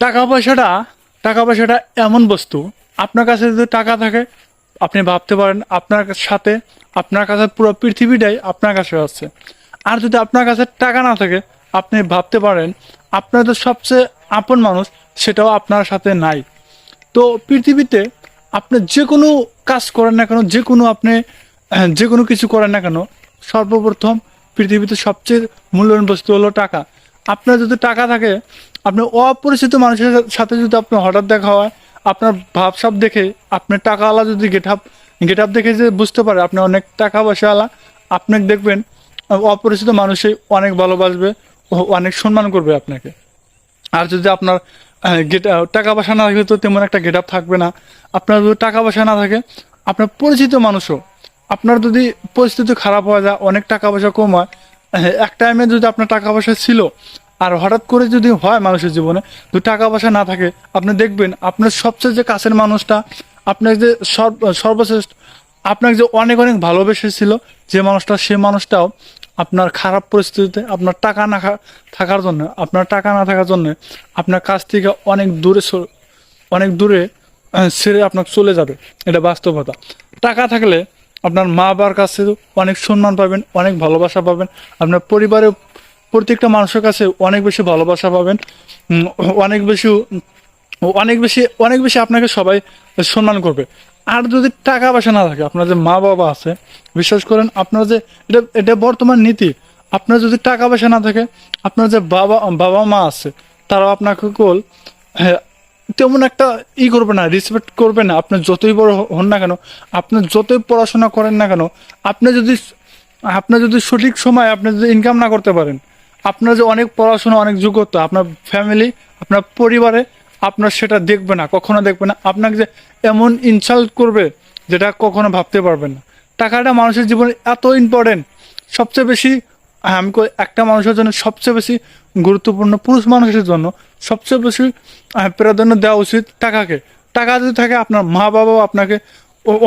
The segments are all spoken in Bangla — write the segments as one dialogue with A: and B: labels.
A: টাকা পয়সাটা টাকা পয়সাটা এমন বস্তু, আপনার কাছে যদি টাকা থাকে, আপনি ভাবতে পারেন আপনার সাথে, আপনার কাছে পুরো পৃথিবীটাই আপনার কাছে আছে। আর যদি আপনার কাছে টাকা না থাকে, আপনি ভাবতে পারেন আপনার তো সবচেয়ে আপন মানুষ, সেটাও আপনার সাথে নাই। তো পৃথিবীতে আপনি যে কোনো কাজ করেন না কেন, যে কোনো আপনি, যে কোনো কিছু করেন না কেন, সর্বপ্রথম পৃথিবীতে সবচেয়ে মূল্যবান বস্তু হলো টাকা। আপনার যদি টাকা থাকে আপনার অপরিচিত মানুষের সাথে যদি আপনার হঠাৎ দেখা হয়, আপনার ভাবসাব দেখে আপনার টাকাওয়ালা যদি গেট আপ গেট আপ দেখে যে বুঝতে পারে আপনি অনেক টাকা পয়সাওয়ালা আপনি দেখবেন অপরিচিত মানুষই অনেক ভালোবাসবে অনেক সম্মান করবে আপনাকে। আর যদি আপনার গেট টাকা পয়সা না থাকে তো তেমন একটা গেট আপ থাকবে না। আপনার যদি টাকা পয়সা না থাকে, আপনার পরিচিত মানুষও, আপনার যদি পরিস্থিতি খারাপ হয়ে যায়, অনেক টাকা পয়সা কম হয় এক টাইমে যদি আপনার টাকা পয়সা ছিল আর হঠাৎ করে যদি হয় মানুষের জীবনে, তো টাকা পয়সা না থাকে, আপনি দেখবেন আপনার সবচেয়ে যে কাছের মানুষটা, আপনার যে সর্বশ্রেষ্ঠ আপনাকে যে অনেক অনেক ভালোবেসেছিল যে মানুষটা, সে মানুষটাও আপনার খারাপ পরিস্থিতিতে, আপনার টাকা না থাকার জন্য, আপনার টাকা না থাকার জন্য আপনার কাছ থেকে অনেক দূরে অনেক দূরে ছেড়ে আপনার চলে যাবে। এটা বাস্তবতা। টাকা থাকলে আপনার মা বাবার কাছে অনেক সম্মান পাবেন, অনেক ভালোবাসা পাবেন, আপনার পরিবারের প্রত্যেকটা মানুষের কাছে অনেক বেশি ভালোবাসা পাবেন। অনেক বেশি অনেক বেশি অনেক বেশি আপনাকে সবাই সম্মান করবে। আর যদি টাকা পয়সা না থাকে আপনার যে মা বাবা আছে বিশ্বাস করেন আপনার যে এটা এটা বর্তমান নীতি। আপনার যদি টাকা পয়সা না থাকে আপনার যে বাবা বাবা মা আছে তারাও আপনাকে কল হ্যাঁ, তেমন একটা ই করবে না রেসপেক্ট করবে না। আপনি যতই বড় হন না কেন আপনি যতই পড়াশোনা করেন না কেন আপনি যদি আপনি যদি সঠিক সময় আপনি যদি ইনকাম না করতে পারেন আপনার যে অনেক পড়াশোনা অনেক যোগ্যতা আপনার ফ্যামিলি আপনার পরিবারে আপনার সেটা দেখবে না কখনো দেখবে না। আপনাকে যে এমন ইনসাল্ট করবে যেটা কখনো ভাবতে পারবেন না। টাকাটা মানুষের জীবনে এত ইম্পর্টেন্ট সবচেয়ে বেশি হ্যাঁ, আমি একটা মানুষের জন্য সবচেয়ে বেশি গুরুত্বপূর্ণ পুরুষ মানুষের জন্য সবচেয়ে বেশি আহ, প্রাধান্য দেওয়া উচিত টাকাকে। টাকা যদি থাকে আপনার মা বাবাও আপনাকে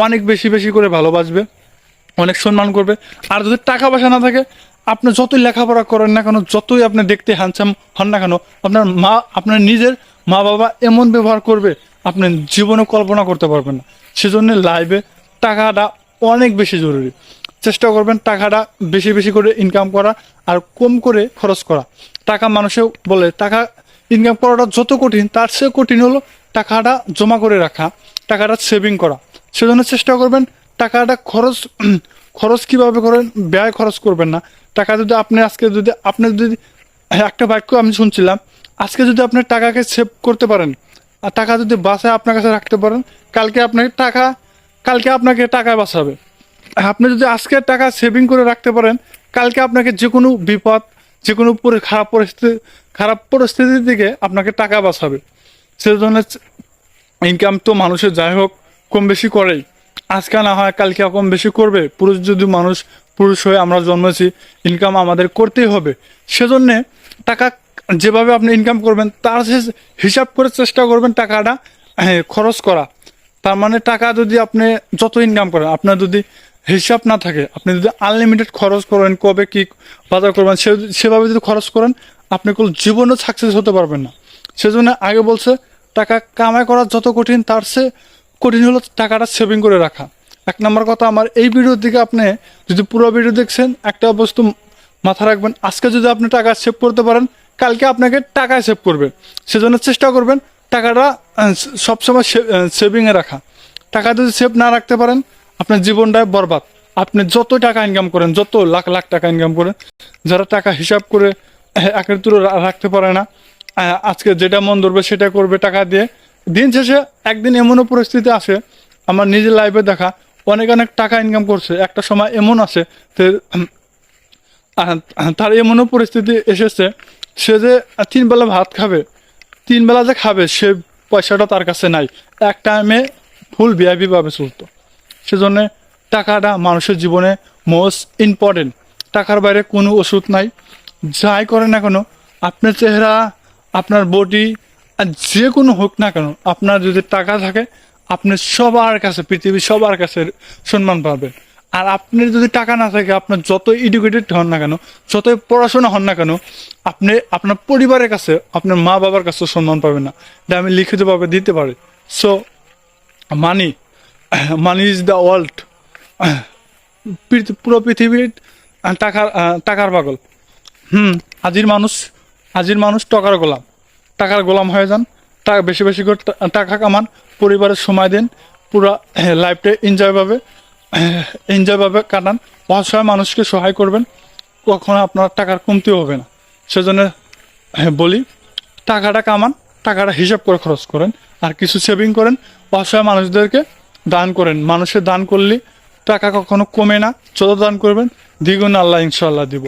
A: অনেক বেশি বেশি করে ভালোবাসবে অনেক সম্মান করবে। আর যদি টাকা পয়সা না থাকে আপনি যতই লেখাপড়া করেন না কেন, যতই আপনি দেখতে হ্যান্ডসাম হন না কেন, আপনার মা, আপনার নিজের মা বাবা এমন ব্যবহার করবে, আপনি জীবনে কল্পনা করতে পারবেন না। সেজন্য লাইফে টাকাটা অনেক বেশি জরুরি। চেষ্টা করবেন টাকাটা বেশি বেশি করে ইনকাম করা আর কম করে খরচ করা। টাকা মানুষেও বলে, টাকা ইনকাম করাটা যত কঠিন, তার চেয়ে কঠিন হলো টাকাটা জমা করে রাখা, টাকাটা সেভিং করা। সেজন্য চেষ্টা করবেন টাকাটা খরচ খরচ কীভাবে করেন? ব্যয় খরচ করবেন না। টাকা যদি আপনি আজকে যদি, আপনি যদি, একটা বাক্য আমি শুনছিলাম, আজকে যদি আপনি টাকাকে সেভ করতে পারেন, আর টাকা যদি বাসায় আপনার কাছে রাখতে পারেন, কালকে আপনাকে টাকা, কালকে আপনাকে টাকা বাঁচাবে। আপনি যদি আজকে টাকা সেভিং করে রাখতে পারেন, কালকে আপনাকে যে কোনো বিপদ যে কোনো খারাপ পরিস্থিতি, খারাপ পরিস্থিতির দিকে আপনাকে টাকা বাঁচাবে। সেজন্য ইনকাম তো মানুষের যাই হোক, কম বেশি করেই। আজকে না হয় কালকে কম বেশি করবে। পুরুষ যদি মানুষ পুরুষ হয়ে আমরা জন্মেছি ইনকাম আমাদের করতেই হবে। সেজন্যে টাকা যেভাবে আপনি ইনকাম করবেন তার সে- হিসাব করে চেষ্টা করবেন টাকাটা হ্যাঁ, খরচ করা। তার মানে টাকা যদি আপনি যত ইনকাম করেন আপনার যদি হিসাব না থাকে আপনি যদি আনলিমিটেড খরচ করেন কবে কি বাজার করবেন সে সেভাবে যদি খরচ করেন আপনি কোনো জীবনও সাকসেস হতে পারবেন না। সেজন্য আগে বলছে টাকা কামাই করা যত কঠিন তার চেয়ে কঠিন হলো টাকাটা সেভিং করে রাখা। এক নম্বর কথা, আমার এই ভিডিওর দিকে আপনি যদি পুরো ভিডিও দেখছেন, একটা বস্তু মাথা রাখবেন, আজকে যদি আপনি টাকা সেভ করতে পারেন, কালকে আপনাকে টাকায় সেভ করবে। সেজন্য চেষ্টা করবেন টাকাটা সবসময় সেভিংয়ে রাখা। টাকা যদি সেভ না রাখতে পারেন, আপনার জীবনটাই বরবাদ। আপনি যত টাকা ইনকাম করেন, যত লাখ লাখ টাকা ইনকাম করেন, যারা টাকা হিসাব করে একের তুলে রাখতে পারে না আজকে যেটা মন ধরবে সেটা করবে টাকা দিয়ে। দিন শেষে একদিন এমনও পরিস্থিতি আসে, আমার নিজের লাইফে দেখা, অনেক অনেক টাকা ইনকাম করছে, একটা সময় এমন আছে তার এমনও পরিস্থিতি এসেছে, সে যে তিন বেলা ভাত খাবে, তিন বেলা যে খাবে, সে পয়সাটা তার কাছে নাই। এক টাইমে ফুল ভিআইপি ভাবে চলতো। সেজন্য টাকাটা মানুষের জীবনে মোস্ট ইম্পর্টেন্ট টাকার বাইরে কোনো ওষুধ নাই। যাই করে না কেন, আপনার চেহারা, আপনার বডি আর যে কোনো হোক না কেন, আপনার যদি টাকা থাকে, আপনি সবার কাছে, পৃথিবীর সবার কাছে সম্মান পাবেন। আর আপনি যদি টাকা না থাকে আপনার যত এডুকেটেড হন না কেন, যতই পড়াশোনা হন না কেন, আপনি, আপনার পরিবারের কাছে, আপনার মা বাবার কাছে সম্মান পাবেন না। এটা আমি লিখিতভাবে দিতে পারি। So money money is the world পুরো পৃথিবীর টাকার টাকার পাগল। হুম, আজির মানুষ আজির মানুষ টাকার গোলাম। টাকার গোলাম হয়ে যান। টাকা বেশি বেশি করে টাকা কামান, পরিবারের সময় দিন, পুরো লাইফটা এনজয়ভাবে এনজয়ভাবে কাটান। অসহায় মানুষকে সহায় করবেন, কখনো আপনার টাকার কমতি হবে না। সেজন্য বলি, টাকাটা কামান, টাকাটা হিসাব করে খরচ করেন। আর কিছু সেভিং করেন, অসহায় মানুষদেরকে দান করেন। মানুষের দান করলে টাকা কখনো কমে না। যত দান করবেন, দ্বিগুণ আল্লাহ ইনশাল্লাহ দিব।